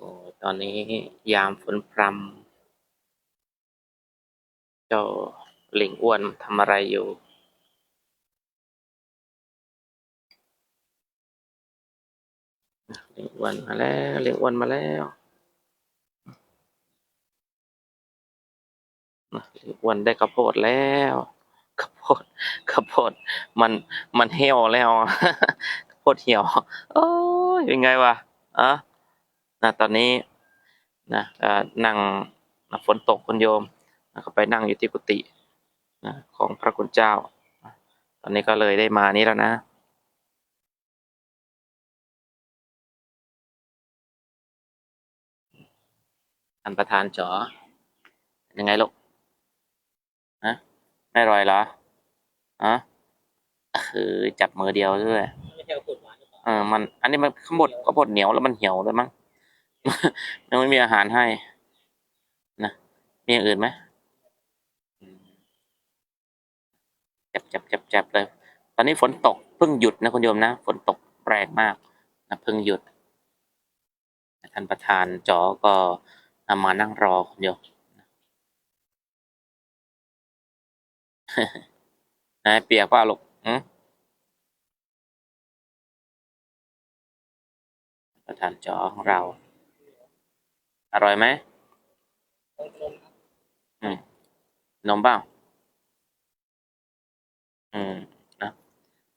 อตอนนี้ยามฝนพรำเจ้าหลิงอ้วนทำอะไรอยู่หลิงอ้วนมาแล้วหลิงอ้วนมาแล้วหลิงอ้วนได้ข้าวโพดแล้วข้าวโพดข้าวโพดมันมันเหี่ยวแล้วข้าวโพดเหี่ยว โอ้ยเป็นไงวะอะ นะตอนนี้นะเอ่อนั่งนะฝนตกคุณโยมนะก็ไปนั่งอยู่ที่กุฏินะของพระคุณเจ้านะตอนนี้ก็เลยได้มานี้แล้วนะท่านประธานจ๋อ ยังไงลูกฮะไม่อร่อยเหรอฮะคือจับมือเดียวด้วยไม่ใช่ข้าวโพดหวานหรือเปล่าเออมัน อันนี้มันข้าวบดข้าวบดเหนียวแล้วมันเหี่ยวด้วยมั้ง ยังไม่มีอาหารให้นะมีอย่างอื่นไหมจับจับจับจับเลย ตอนนี้ฝนตกเพิ่งหยุดนะคุณโยมนะฝนตกแรงมากนะเพิ่งหยุดท่านประธานจอก็มานั่งรอคุณโยมนายเปียกเปล่าลูกอืมประธานจอของเรา อร่อยไหมอืมนมเปล่าอืมนะ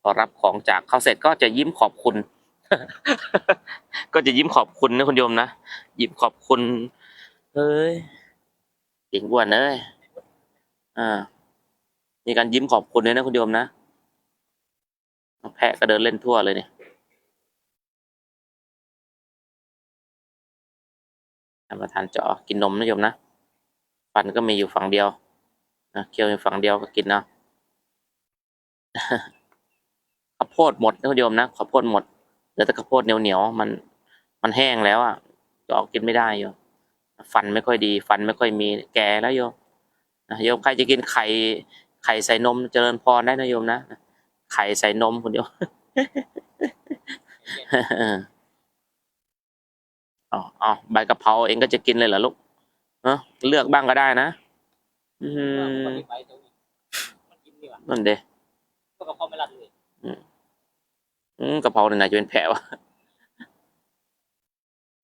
พอรับของจากเขาเสร็จก็จะยิ้มขอบคุณ ก็จะยิ้มขอบคุณนะคุณโยมนะยิ้มขอบคุณเฮ้ยหิงอ้วนเอ้ยอ่ามีการยิ้มขอบคุณด้วยนะคุณโยมนะแพะก็เดินเล่นทั่วเลยเนี่ยานประธานเจาะกินนมนะโยมนะฟันก็มีอยู่ฝั่งเดียวนะเคี้ยวอยู่ฝั่งเดียวก็กินเนาะข้าวโพดหมดนะโยมนะข้าวโพดหมดเหลือแต่ข้าวโพดเหนียวเหนียวๆมันมันแห้งแล้วอะเจาะกินไม่ได้โยมฟันไม่ค่อยดี ฟันไม่ค่อยมีแก่แล้วโยมนะโยมใครจะกินไข่ไข่ใส่นมเจริญพรได้นะโยมนะไข่ใส่นมคุณโยม อ๋ออ๋อใบกะเพราเองก็จะกินเลยเหรอลูกเออเลือกบ้างก็ได้นะ อืมนั่นเด้ก็กะเพราไม่รัดเลยอืมกะเพราเนี่ยไหนจะเป็นแผลวะ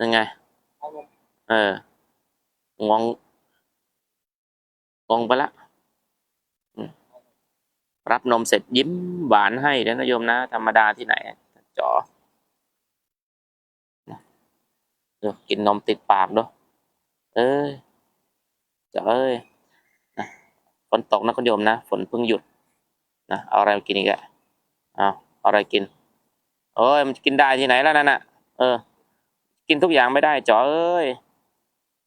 ยังไง เอาลงองงงงไปละรับนมเสร็จยิ้มหวานให้แล้วนะโยมนะ ธรรมดาที่ไหนจอ เดี๋ยวกินนมติดปากด้วยเอ้ยจอเอ้ยนะฝนตกนะคุณโยมนะ ฝนเพิ่งหยุดนะเอาอะไรกินอีกอะเอาเอาอะไรกินเอ้ยมันกินได้ที่ไหนแล้วนั่นน่ะ เออ กินทุกอย่างไม่ได้จ๋อเอ้ย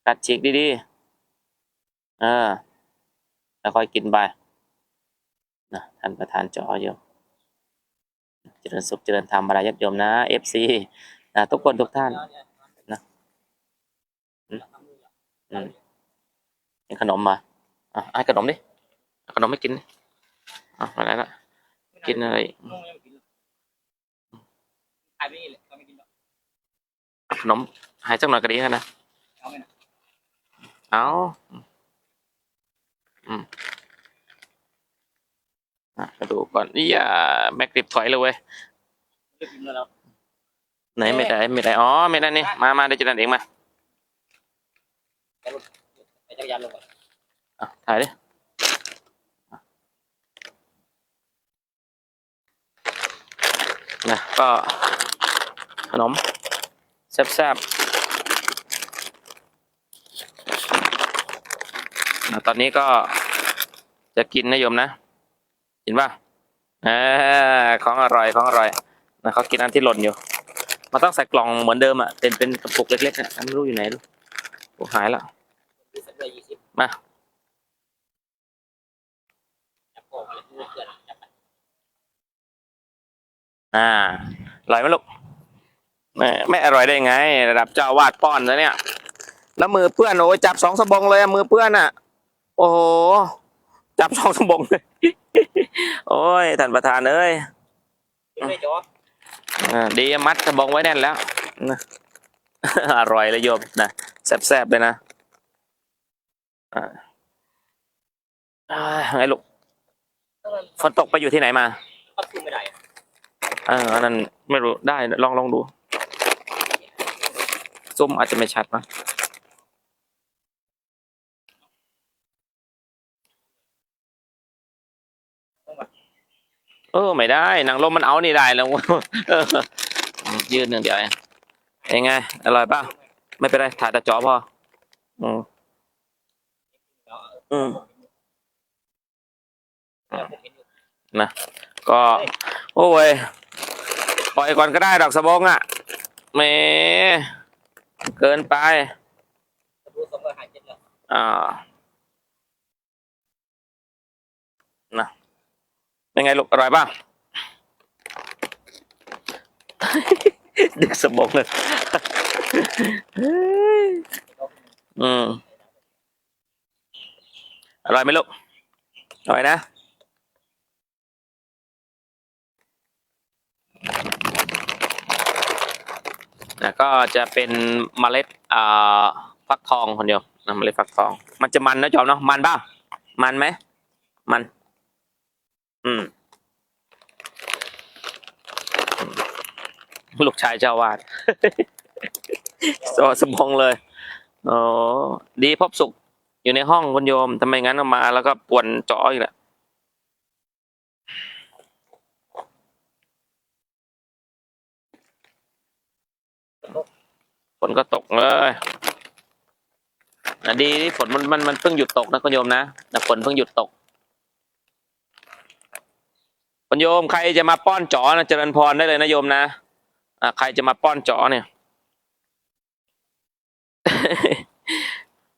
กัดฉีกดีๆเออแล้วค่อยกินไปนะท่านประธานจอโยมเจริญสุขเจริญธรรมบรรยาญาติโยมนะเอฟซีนะทุกคนทุกท่าน แล้วเย นะอืม ทำมือ อะอืมเป็นขนมมา อะให้ขนมดิเอาขนมไม่กินดิอะมาแล้วละกินอะไรนุ่มยังไม่กินหรอกขายไม่นี่เลยก็ไม่กินหรอกเอาขนมให้สักหน่อยก็ดีนะเอาไหมนะเอาอืมอะมาดูก่อนนี่อย่าแม็กติบถอยเลยเว้ยเลือกกินแล้วไหนไม่ได้ไม่ได้อ๋อไม่ได้นี่มามาเดี๋ยวจะนั่นเองมา ไปจักรยานลงก่อนอะถ่ายดิอะนะก็ขนมแซ่บๆนะตอนนี้ก็จะกินนะโยมนะ กินป่ะเออของอร่อยของอร่อยนะเขากินอันที่หล่นอยู่ มันต้องใส่กล่องเหมือนเดิมอะเป็นเป็นกระปุกเล็กๆอะไม่รู้อยู่ไหนรู้ โอ้หายแล้วซื้อสักเลยยี่สิบมาจับโป่งอะไรเพื่อนจับไปอ่าอร่อยไหมลูกไม่ไม่อร่อยได้ไง ระดับเจ้าอาวาดป้อนแล้วเนี่ย แล้วมือเปื้อนโอ้ยจับสองสบงเลยอะมือเปื้อนอะ โอ้โหจับสองสบงเลยโอ้ยท่านประธานเอ้ยกินไม่จออ่าดีมัดสบงไว้แน่นแล้วนะอร่อยเลยโยมนะ แซ่บๆเลยนะอ่าอ่าไงลูกถ้ามันฝนตกไปอยู่ที่ไหนมาก็ขึ้นไม่ได้อะเอออันนั้นไม่รู้ได้ลองลองดูซุ้มอาจจะไม่ชัดมั้งเออไม่ได้หนังลมมันเอานี่ได้แล้วเออยืนหนึ่งเดียวเองยังไงอร่อยป่ะ ไม่เป็นไรถ่ายแต่จอพออืมอืมแล้วผมเห็นอยู่นะก็ โอ้ยปล่อยก่อนก็ได้ดอกสะบงอะแหมเกินไปอ่านะเป็นไงลูกอร่อยป่ะดึกสมองเลย อืมอร่อยไหมลูก อร่อยนะนะก็จะเป็นเมล็ดอ่าฟักทองคนเดียวนะเมล็ดฟักทอง มันจะมันนะจอมเนาะมันบ้างมันไหมมัน อืม ลูกชายเจ้าวาด สอสมองเลยโอ้ดีพบสุขอยู่ในห้องคุณโยมทำไมงั้นเอามาแล้วก็ป่วนจออีกแหละฝนก็ตกเลยนะดีที่ฝนมันมันมันเพิ่งหยุดตกนะคุณโยมนะนะฝนเพิ่งหยุดตกคุณโยมใครจะมาป้อนจอนะเจริญพรได้เลยนะโยมนะอะใครจะมาป้อนจอเนี่ย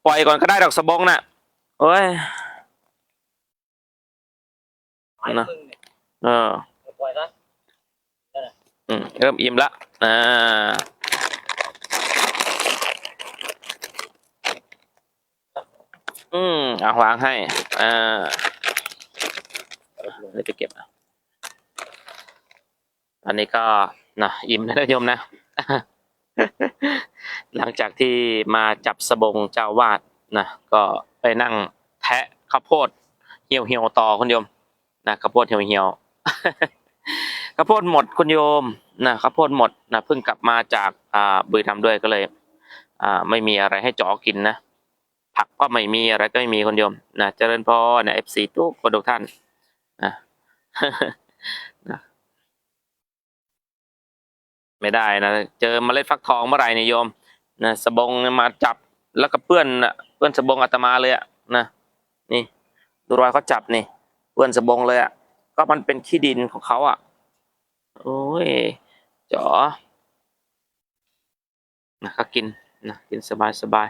ปล่อยก่อนก็ได้ดอกสะบงน่ะโอ้ยไอ้นะมึงเนี่ยเออปล่อยซะอืมเริ่มอิ่มละอ่าอืมเอาวางให้ อ่าเลยไปเก็บอะอันนี้ก็นะอิ่มแล้วนะโยมนะ หลังจากที่มาจับสบงเจ้าวาดนะก็ไปนั่งแทะข้าวโพดเหี่ยวเหี่ยวต่อคุณโยมนะข้าวโพดเหี่ยวเหี่ยวข้าวโพดหมดคุณโยมนะข้าวโพดหมดนะเพิ่งกลับมาจากอ่าบุรีรัมย์ด้วยก็เลยอ่าไม่มีอะไรให้จ๋อกินนะผักก็ไม่มีอะไรก็ไม่มีคุณโยมนะเจริญพรนะเอฟซีทุกคนทุกท่านนะนะไม่ได้นะเจอเมล็ดฟักทองเมื่อไหร่เนี่ยโยม นะสบงมาจับแล้วก็เปื้อนนะเปื้อนสบงอาตมาเลยอะนะนี่ดูรอยเขาจับนี่เปื้อนสบงเลยอะก็มันเป็นขี้ดินของเขาอะโอ้ยจ๋อนะก็กินนะกินสบายสบาย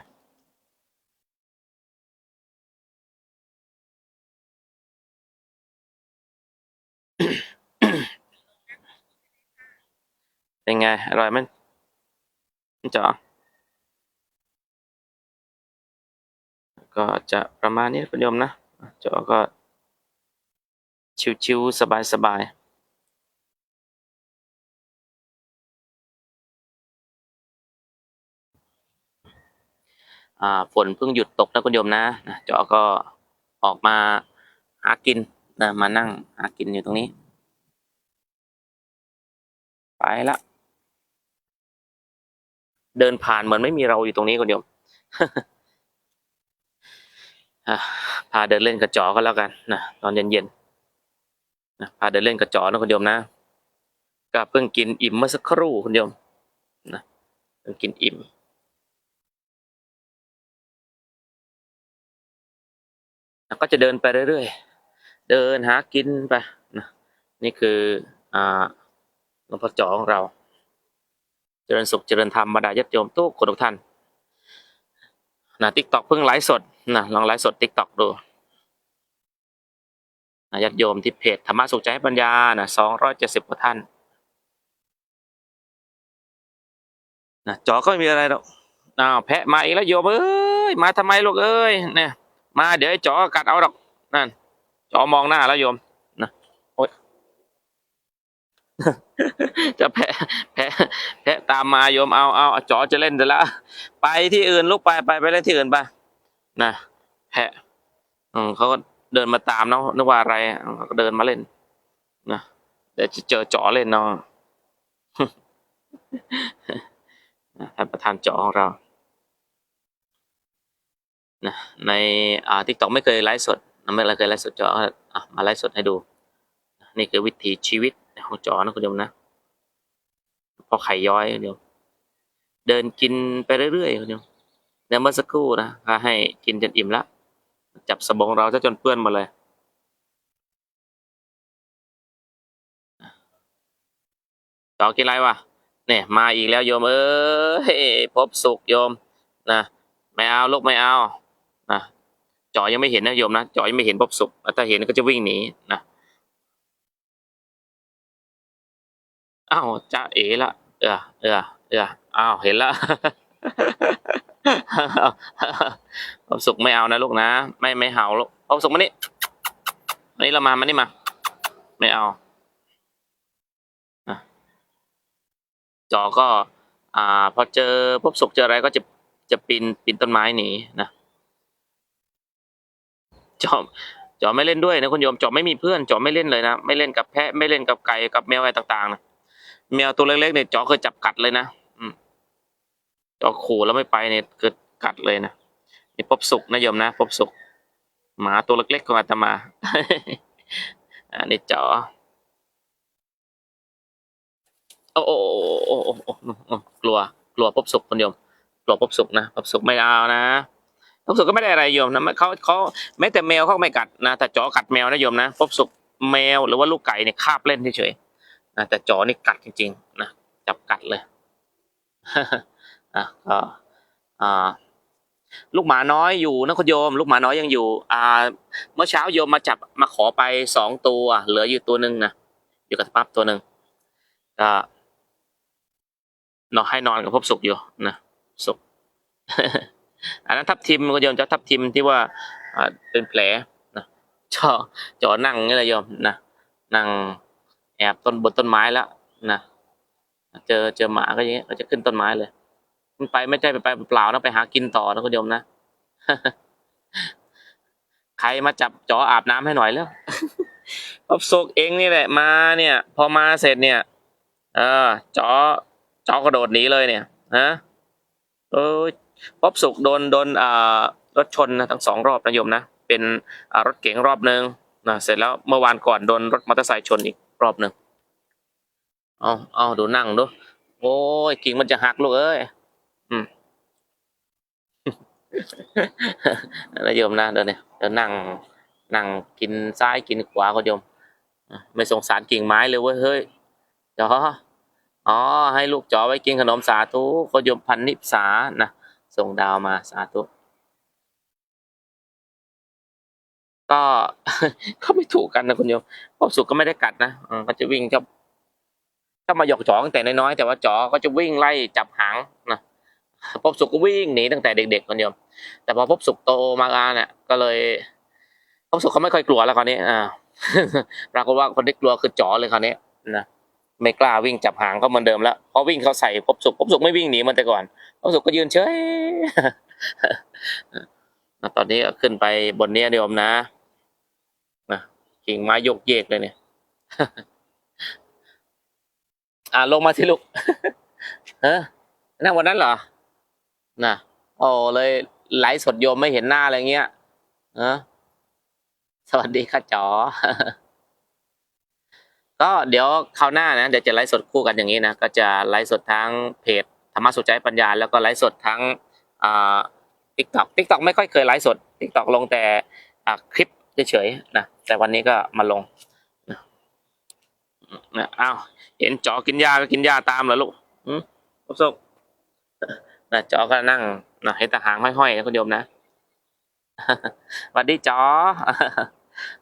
เป็นไง อร่อยไหมมันจ๋อ ก็จะประมาณนี้คุณโยมนะจอก็ชิวๆสบายๆอ่าฝนเพิ่งหยุดตกนะคุณโยมนะนะจอก็ออกมาหากินนะมานั่งหากินอยู่ตรงนี้ ไปละเดินผ่านเหมือนไม่มีเราอยู่ตรงนี้คุณโยม อะพาเดินเล่นกระจอก็แล้วกันนะตอนเย็นๆนะพาเดินเล่นกระจอนะคุณโยมนะก็เพิ่งกินอิ่มเมื่อสักครู่คุณโยมนะเพิ่งกินอิ่มแล้วก็จะเดินไปเรื่อยๆ เดินหากินไปนะนี่คืออ่าหลวงพ่อจอของเรา เจริญสุขเจริญธรรมบรรดาญาติโยมทุกคนทุกท่านนะทิกตอกเพิ่งไลฟ์สด นะลองไลฟ์สดทิกต็อกดูนะญาติโยมที่เพจธรรมะสุขใจให้ปัญญานะสองร้อยเจ็ดสิบกว่าท่านนะจอก็ไม่มีอะไรหรอกอ้าวแพะมาอีกแล้วโยมเอ้ยมาทำไมลูกเอ้ยเนี่ย มาเดี๋ยวไอ้จอกัดเอาดอกนั่นจอมองหน้าแล้วโยมนะโอ๊ยจะแพะแพะแพะตามมาโยมเอาเอาจอจะเล่นเดี๋ยวละ ไปที่อื่นลูกไปไปไปเล่นที่อื่นไป นะแพะอืมเขาก็เดินมาตามเนาะนึกว่าอะไรเขาก็เดินมาเล่นนะเดี๋ยวจะเจอจ่อเล่นเนาะท่านประธานจอของเรานะในอ่าทิกตอกไม่เคยไลฟ์สดไม่เคยไลฟ์สดจออะมาไลฟ์สดให้ดู นี่คือวิถีชีวิตของจอนะคุณผู้ชมนะพอไข่ย้อยเดียวเดินกินไปเรื่อยๆคนเดียว เดี๋ยวเมื่อสักครู่นะก็ให้กินจนอิ่มละจับสบงเราซะจนเปื้อนมดเลยต่อกินอะไรวะเนี่ยมาอีกแล้วโยมเอ้ยพบสุขโยมนะไม่เอาลูกไม่เอานะจอยังไม่เห็นนะโยมนะจอยังไม่เห็นพบสุขถ้าเห็นก็จะวิ่งหนีนะอ้าวจ้าเอ๋ละเออเออเอออ้าวเห็นละ ความสุขไม่เอานะลูกนะ ไม่ไม่เห่าลูกความสุขมานี่มานี่เรามามานี่มา ไม่เอาจอก็ อ่า พอเจอพบสุขเจออะไรก็จะจะปีนปีนต้นไม้หนีนะจอจอไม่เล่นด้วยนะคุณโยมจอไม่มีเพื่อนจอไม่เล่นเลยนะไม่เล่นกับแพะไม่เล่นกับไก่กับแมวอะไรต่างๆนะแมวตัวเล็กๆเนี่ยจอเคยจับกัดเลยนะ อืมจอขู่แล้วไม่ไปเนี่ยเกิดกัดเลยนะนี่พบสุขนะโยมนะพบสุขหมาตัวเล็กๆของอาตมาอันนี้จอโอ้โอ้โอ้โอ้กลัว กลัวพบสุขคนโยมกลัวพบสุขนะพบสุขไม่เอานะพบสุขก็ไม่ได้อะไรโยมนะเขาเขาแม้แต่แมวเขาไม่กัดนะแต่จอกัดแมวนะโยมนะพบสุขแมวหรือว่าลูกไก่เนี่ยคาบเล่นเฉยๆนะแต่จอนี่กัดจริงๆนะจับกัดเลย อะก็อ่าลูกหมาน้อยอยู่นะคุณโยม ลูกหมาน้อยยังอยู่ อ่า เมื่อเช้าโยมมาจับมาขอไปสองตัว เหลืออยู่ตัวหนึ่งนะอยู่กับปั๊บตัวหนึ่งก็นอนให้นอนกับพบสุขอยู่นะสุขอันนั้นทับทิมคุณโยมจะทับทิมที่ว่าอ่าเป็นแผลนะจอจอนั่งนี่แหละโยมนะนั่งแอบต้นบนต้นไม้แล้วนะเจอเจอหมาก็อย่างเงี้ยก็จะขึ้นต้นไม้เลย มันไปไม่ใช่ไปไปเปล่านะไปหากินต่อนะคุณโยมนะใครมาจับจออาบน้ำให้หน่อยแล้วพบสุกเองนี่แหละมาเนี่ย พอมาเสร็จเนี่ย เออจอจอกระโดดหนีเลยเนี่ยฮะเออพบสุกโดนโดนอ่ารถชนนะทั้งสองรอบนะโยมนะเป็นรถเก๋งรอบหนึ่งนะเสร็จแล้วเมื่อวานก่อนโดนรถมอเตอร์ไซค์ชนอีกรอบหนึ่งเอาเอาดูนั่งดูโอ้ยกิ่งมันจะหักลูกเอ้ย อืมนะโยมนะเดี๋ยวนี้เดี๋ยวนั่งนั่งกินซ้ายกินขวาก็โยมไม่สงสารกิ่งไม้เลยเว้ยเฮ้ยจออ๋อ ให้ลูกจอไว้กินขนมสาธุก็โยมพันนิสานะส่งดาวมาสาธุก็ก็ไม่ถูกกันนะคุณโยมพวกสุกก็ไม่ได้กัดนะมก็จะวิ่งชอบชอบมาหยอกจอตั้งแต่น้อยๆแต่ว่าจอก็จะวิ่งไล่จับหางนะ พบสุกก็วิ่งหนีตั้งแต่เด็กๆคุณโยมแต่พอพบสุกโตมาการเนี่ยก็เลย พบสุกเขาไม่ค่อยกลัวแล้วคราวนี้อ่าปรากฏว่าคนที่กลัวคือจ๋อเลยคราวนี้นะไม่กล้าวิ่งจับหางเขาเหมือนเดิมแล้วพอวิ่งเขาใส่พบสุกพบสุกไม่วิ่งหนีมันแต่ก่อนพบสุกก็ยืนเฉยอะตอนนี้ก็ขึ้นไปบนเนี้ยโยมนะนะกิ่งไม้ยกเยกเลยเนี่ยอ่าลงมาสิลูกเออนั่งวันนั้นเหรอ น่ะโอ้เลยไลฟ์สดโยมไม่เห็นหน้าอะไรเงี้ยเออสวัสดีค่ะจอก็เดี๋ยวคราวหน้านะเดี๋ยวจะไลฟ์สดคู่กันอย่างนี้นะก็จะไลฟ์สดทั้งเพจธรรมะสุใจปัญญา แล้วก็ไลฟ์สดทั้งอ่าทิกตอกทิกตอกไม่ค่อยเคยไลฟ์สดทิกตอกลงแต่คลิปเฉยๆนะแต่วันนี้ก็มาลงนะอ้าวเห็นจอกินยาก็กินยาตามเหรอลูกอืมครบสุกนะ จอก็นั่งนะให้ตาหางห้อยๆนะคุณโยมนะสวัสดีจอ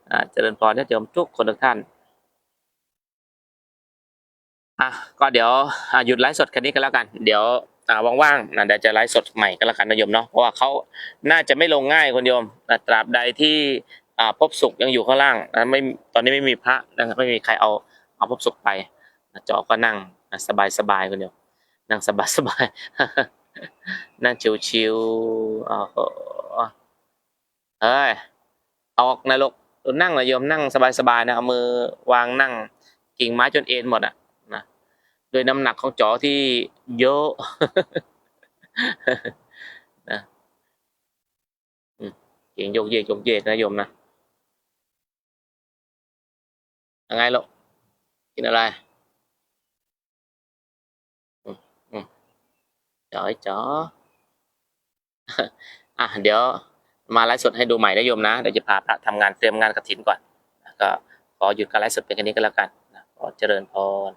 อ่าเจริญพรญาติโยมทุกคนทุกท่านอะก็เดี๋ยวหยุดไลฟ์สดแค่นี้ก็แล้วกัน เดี๋ยวว่างๆนะเดี๋ยวจะไลฟ์สดใหม่ก็แล้วกันนะโยมเนาะเพราะว่าเขาน่าจะไม่ลงง่ายคุณโยมตราบใดที่พบสุขยังอยู่ข้างล่างนะไม่ตอนนี้ไม่มีพระนะครับไม่มีใครเอาเอาพบสุขไปจอก็นั่งสบายสบายๆคุณโยมนั่งสบายสบายๆ นั่งชิวๆโอ้โหเฮ้ยออกนะลูกนั่งเลยโยมนั่งสบายๆนะเอามือวางนั่งกิ่งไม้จนเอ็นหมดอะนะโดยน้ำหนักของจอที่เยอะนะเก่งโยกเยกโยกเยกนะโยมนะยังไงลูกกินอะไร จ๋อยจ๋ออะเดี๋ยวมาไลฟ์สดให้ดูใหม่นะโยมนะเดี๋ยวจะพาพระทำงานเตรียมงานกระถินก่อนก็ขอหยุดการไลฟ์สดเป็นแค่นี้ก็แล้วกันนะขอเจริญพร